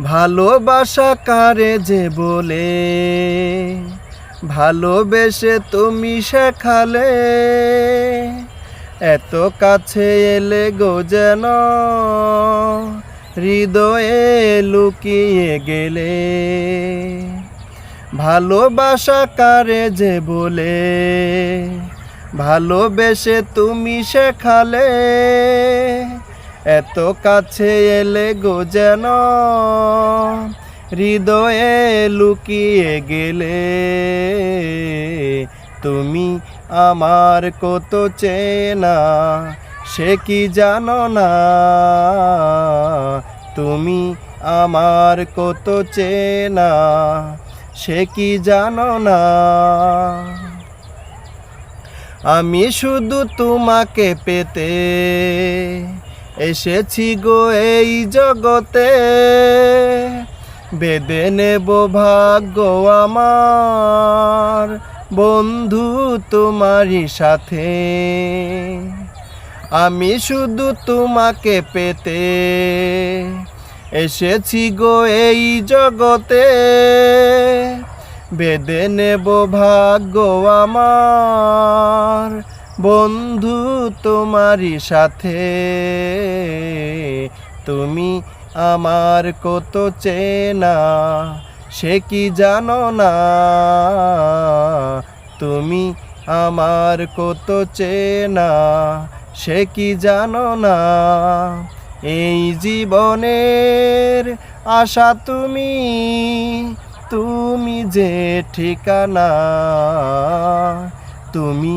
ভালোবাসা কারে যে বলে? ভালোবেসে তুমি শেখালে। এত কাছে এলে গো যেন হৃদয়ে লুকিয়ে গেলে। ভালোবাসা কারে যে বলে? ভালোবেসে তুমি শেখালে। এত কাছে এলে গো যেন হৃদয়ে লুকিয়ে গেলে। তুমি আমার কত চেনা, সে কি জানো না? তুমি আমার কত চেনা, সে কি জানো না? আমি শুধু তোমাকে পেতে এসেছি গো এই জগতে। বেদে নেব ভাগ্য আমার, বন্ধু তোমারই সাথে। আমি শুধু তোমাকে পেতে এসেছি গো এই জগতে। বেদে নেব ভাগ্য আমার বন্ধু তোমারই সাথে। তুমি আমার কত চেনা, সে কি জানো না? তুমি আমার কত চেনা, সে কি জানো না? এই জীবনের আশা তুমি তুমি যে ঠিকানা, তুমি